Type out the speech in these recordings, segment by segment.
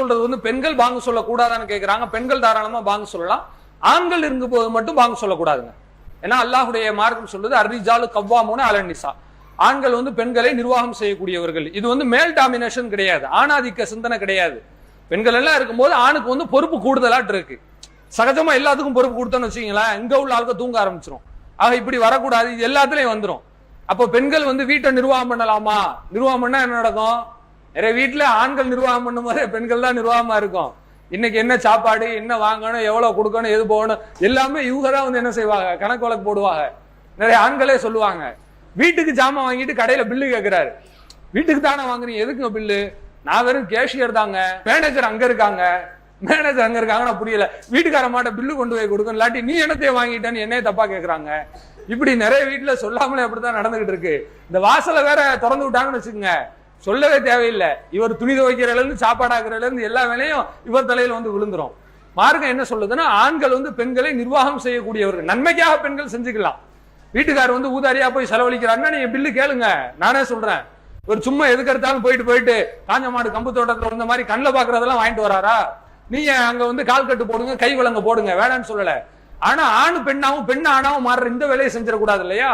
சொல்றது வந்து பெண்கள் பாங்கு சொல்லக்கூடாதான்னு கேட்குறாங்க பெண்கள் தாராளமா பாங்கு சொல்லலாம். ஆண்கள் இருக்கும் போது மட்டும் பாங்கு சொல்லக்கூடாதுங்க. ஏன்னா அல்லாஹுடைய மார்க்கம் சொல்றது அர்ரிஜாலு கவ்வாமோனு அலன்னிசா ஆண்கள் வந்து பெண்களை நிர்வாகம் செய்யக்கூடியவர்கள். இது வந்து மேல் டாமினேஷன் கிடையாது. ஆணாதிக்க சிந்தனை கிடையாது. பெண்கள் எல்லாம் இருக்கும்போது ஆணுக்கு வந்து பொறுப்பு கூடுதலாட்டு இருக்கு. சகஜமா எல்லாத்துக்கும் பொறுப்பு கொடுத்தோன்னு வச்சுக்கீங்களேன் இங்க உள்ள ஆளுக்க தூங்க ஆரம்பிச்சிரும். ஆக இப்படி வரக்கூடாது இது எல்லாத்துலயும் வந்துடும் அப்போ பெண்கள் வந்து வீட்டை நிர்வாகம் பண்ணலாமா? நிர்வாகம் பண்ணா என்ன நடக்கும்? நிறைய வீட்டில் ஆண்கள் நிர்வாகம் பண்ணும் போது பெண்கள் தான் நிர்வாகமா இருக்கும். இன்னைக்கு என்ன சாப்பாடு என்ன வாங்கணும் எவ்வளவு கொடுக்கணும் எது போகணும் எல்லாமே இவங்க தான் வந்து என்ன செய்வாங்க? கணக்கு வழக்கு போடுவாங்க. நிறைய ஆண்களே சொல்லுவாங்க. வீட்டுக்கு ஜாமான் வாங்கிட்டு கடையில பில்லு கேட்குறாரு வீட்டுக்கு தானே வாங்குறீங்க? எதுக்குங்க பில்லு நான் வெறும் கேஷியர் தாங்க. மேனேஜர் அங்க இருக்காங்க. மேனேஜர் அங்க இருக்காங்க நான் புரியல. வீட்டுக்கார மாட்ட பில்லு கொண்டு போய் கொடுக்கணும். இல்லாட்டி நீ என்னத்தையே வாங்கிட்டேன்னு என்னைய தப்பா கேட்குறாங்க இப்படி நிறைய வீட்டுல சொல்லாமலே அப்படித்தான் நடந்துகிட்டு இருக்கு. இந்த வாசலை வேற திறந்து விட்டாங்கன்னு வச்சுக்கோங்க. சொல்லவே தேவையில்லை. இவர் துணி துவைக்கிறதுலேருந்து சாப்பாடு சாப்பாடாக்குறதுல எல்லா வேலையும் இவர் தலையில் வந்து விழுந்துரும். மார்க்கம் என்ன சொல்லுதுன்னா ஆண்கள் வந்து பெண்களை நிர்வாகம் செய்யக்கூடியவர்கள். நன்மைக்காக பெண்கள் செஞ்சுக்கலாம். வீட்டுக்கார் வந்து ஊதாரியா போய் செலவழிக்கிறாருன்னா நீங்க பில்லு கேளுங்க. நானே சொல்றேன். ஒரு சும்மா எதுக்கு எடுத்தாலும் போயிட்டு போயிட்டு காஞ்ச மாடு கம்பு தோட்டத்தில் வந்த மாதிரி கண்ணில் பாக்குறதெல்லாம் வாங்கிட்டு வராரா? நீங்க அங்க வந்து கால் கட்டு போடுங்க கை விலங்க போடுங்க வேணான்னு சொல்லல. ஆனா ஆண் பெண்ணாவும் பெண் ஆணாவும் மாறுற இந்த வேலையை செஞ்சிடக்கூடாது இல்லையா?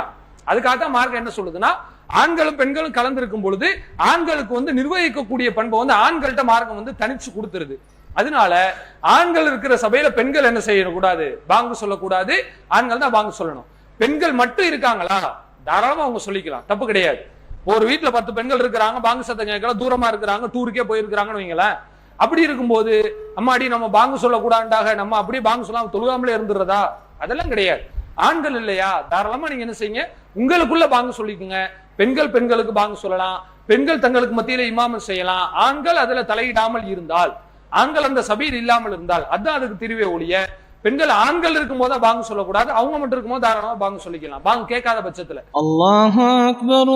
அதுக்காக தான் மார்க்கம் என்ன சொல்லுதுன்னா ஆண்களும் பெண்களும் கலந்திருக்கும் பொழுது ஆண்களுக்கு வந்து நிர்வகிக்கக்கூடிய பண்பை வந்து ஆண்கள்கிட்ட மார்க்கம் வந்து தனிச்சு கொடுத்துருது. அதனால ஆண்கள் இருக்கிற சபையில பெண்கள் என்ன செய்யக்கூடாது? பாங்கு சொல்லக்கூடாது. ஆண்கள் தான் பாங்கு சொல்லணும். பெண்கள் மட்டும் இருக்காங்களா? தாராளமா அவங்க சொல்லிக்கலாம். தப்பு கிடையாது. ஒரு வீட்டுல பத்து பெண்கள் இருக்கிறாங்க பாங்கு சத்தம் கேட்கலாம் தூரமா இருக்கிறாங்க டூருக்கே போயிருக்கிறாங்கன்னு வைங்களேன். அப்படி இருக்கும்போது அம்மாடி நம்ம பாங்கு சொல்லக்கூடாண்டாக நம்ம அப்படியே பாங்கு சொல்லாம தொழுகாமலே இருந்துடுறதா? அதெல்லாம் கிடையாது. ஆண்கள் இல்லையா? தாராளமா நீங்க என்ன செய்யுங்க. உங்களுக்குள்ள பாங்கு சொல்லிக்குங்க. பெண்கள் பெண்களுக்கு பாங்க சொல்லலாம். பெண்கள் தங்களுக்கு மத்தியில இமாமம் செய்யலாம். ஆண்கள் அதுல தலையிடாமல் இருந்தால் ஆண்கள் அந்த சபையில் இல்லாமல் இருந்தால் அதுதான் அதுக்கு திருவே ஒழிய பெண்கள் ஆண்கள் இருக்கும் போது பாங்க சொல்லக்கூடாது அவங்க மட்டும் இருக்கும் போது தாராளமா பாங்க சொல்லிக்கலாம். பாங்க கேட்காத பட்சத்துல. அல்லாஹ் அக்பர்